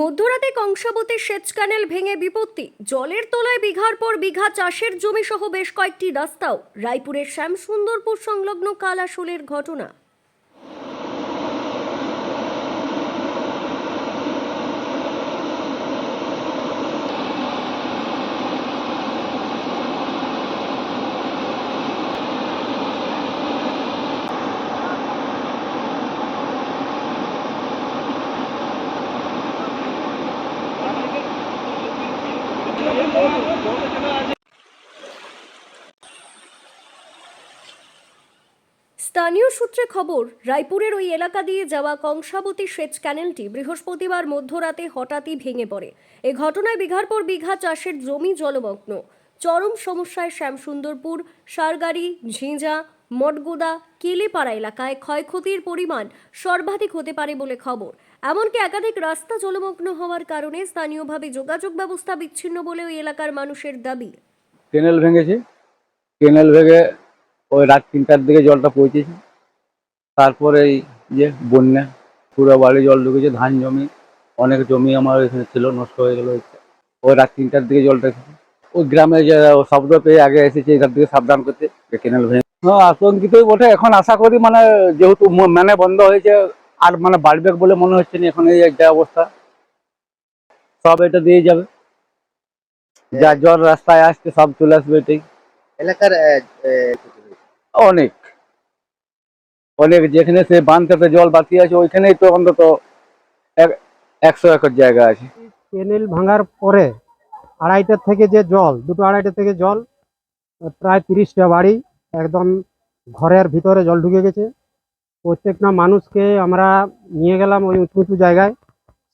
মধ্যরাতে কংসাবতী সেচ ক্যানেল ভেঙে বিপত্তি। জলের তলায় বিঘার পর বিঘা চাষের জমি সহ বেশ কয়েকটি রাস্তাও। রায়পুরের শ্যামসুন্দরপুর সংলগ্ন কালাশোলের ঘটনা। স্থানীয় সূত্রে খবর, রায়পুরের ওই এলাকা দিয়ে যাওয়া কংসাবতী সেচ ক্যানেলটি বৃহস্পতিবার মধ্যরাতে হঠাৎই ভেঙে পড়ে। এ ঘটনায় বিঘার পর বিঘা চাষের জমি জলমগ্ন। চরম সমস্যায় শ্যামসুন্দরপুর, সারগাড়ি, ঝিঁঝা, মঠগোদা, কেলেপাড়া এলাকায় ক্ষয়ক্ষতির পরিমাণ সর্বাধিক হতে পারে বলে খবর। এমনকি একাধিক রাস্তা জলমগ্ন হওয়ার কারণে স্থানীয়ভাবে যোগাযোগ ব্যবস্থা বিচ্ছিন্ন বলে ওই এলাকার মানুষের দাবি। কেনেল ভেঙেছে। কেনেল ভেঙে ওই রাত তিনটার দিকে জলটা পৌঁছেছে। তারপরে এই যে বন্যা, পুরো বাড়ি জল ঢুকেছে, ধান জমি, অনেক জমি আমার এখানে ছিল, নষ্ট হয়ে গেল ওই রাত তিনটার দিকে জলটা এসেছে। ওই গ্রামে যে শব্দ পেয়ে আগে এসেছে, এখান থেকে সাবধান করতে। যে কেনেল ভেঙে হ্যাঁ আতঙ্কিতই বটে। এখন আশা করি মানে যেহেতু মানে বন্ধ হয়েছে, আর মানে বাড়বে বলে মনে হচ্ছে না এখন এই একটা অবস্থা। সব এটা দিয়ে যাবে। যা জল রাস্তায় আসছে, সব চলে আসবে এটাই। এলাকার অনেক। অনেক যেখানে সে বাঁধটাতে জল বাতি আছে, ওইখানেই তো অন্তত এক- একশো একর জায়গা আছে। কেনেল ভাঙার পরে আড়াইটার থেকে যে জল, দুটো আড়াইটা থেকে জল, প্রায় তিরিশটা বাড়ি একদম ঘরের ভিতরে জল ঢুকে গেছে। প্রত্যেকটা মানুষকে আমরা নিয়ে গেলাম ওই উঁচু উঁচু জায়গায়।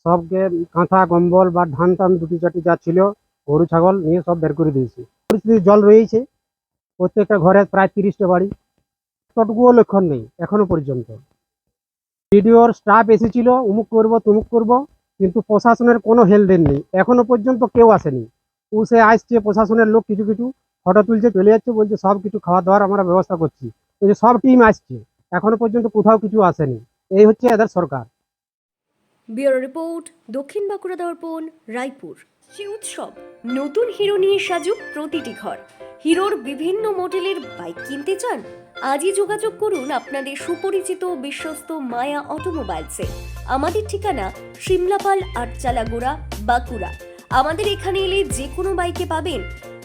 সবকে কাঁথা, কম্বল বা ধান টান দুটি চাটি যা ছিল, গরু, ছাগল নিয়ে সব বের করে দিয়েছি। পরিস্থিতি জল রয়েছে প্রত্যেকটা ঘরে প্রায় তিরিশটা বাড়ি। তটুকুও লক্ষণ নেই, এখনও পর্যন্ত। ভিডিওর স্টাফ এসেছিল, উমুক করব, তুমুক করব, কিন্তু প্রশাসনের কোনো হেলদেন নেই এখনও পর্যন্ত কেউ আসেনি। ও সে আসছে, প্রশাসনের লোক কিছু কিছু ফটো তুলছে, চলে যাচ্ছে, বলছে সব কিছু খাওয়া দাওয়ার আমরা ব্যবস্থা করছি। যে সব টিম আসছে, এখনও পর্যন্ত কোথাও কিছু আসেনি। এই হচ্ছে এদের সরকার। ব্যুরো রিপোর্ট, দক্ষিণ বাঁকুড়া দর্পণ, রায়পুর। সে উৎসব, নতুন হিরো নিয়ে সাজুক প্রতিটি ঘর। হিরোর বিভিন্ন মডেলের বাইক কিনতে চান? আজই যোগাযোগ করুন আপনাদের সুপরিচিত বিশ্বস্ত মায়া অটোমোবাইলসে। আমাদের ঠিকানা সিমলাপাল আটচালাগোড়া, বাঁকুড়া। আমাদের এখানে এলে যে কোনো বাইকে পাবেন।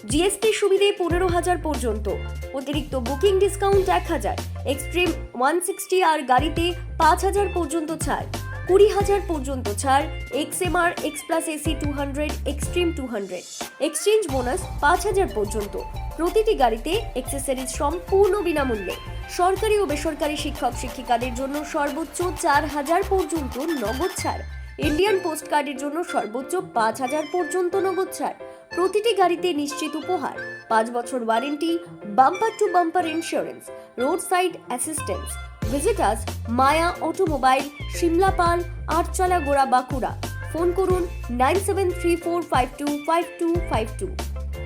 জিএসটি সুবিধে পনেরো হাজার পর্যন্ত। অতিরিক্ত বুকিং ডিসকাউন্ট এক হাজার। এক্সট্রিম ওয়ান সিক্সটি আর গাড়িতে পাঁচ হাজার পর্যন্ত ছাড়। কুড়ি হাজার পর্যন্ত ছাড়। XMR X plus AC two hundred, extreme two hundred. Exchange bonus পাঁচ হাজার পর্যন্ত। প্রতিটি গাড়িতে এক্সেসরিজ সম্পূর্ণ বিনামূল্যে। সরকারি ও বেসরকারি শিক্ষক শিক্ষিকাদের জন্য সর্বোচ্চ চার হাজার পর্যন্ত নগদ ছাড়। ইন্ডিয়ান পোস্ট কার্ডের জন্য সর্বোচ্চ পাঁচ হাজার পর্যন্ত নগদ ছাড়। প্রতিটি গাড়িতে নিশ্চিত উপহার, পাঁচ বছর warranty bumper to bumper insurance roadside assistance visit us Maya automobile Simlapal Atchala গোড়া বাঁকুড়া। ফোন করুন nine seven three four five two five two five two.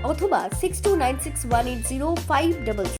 অথবা six two nine six one eight zero five double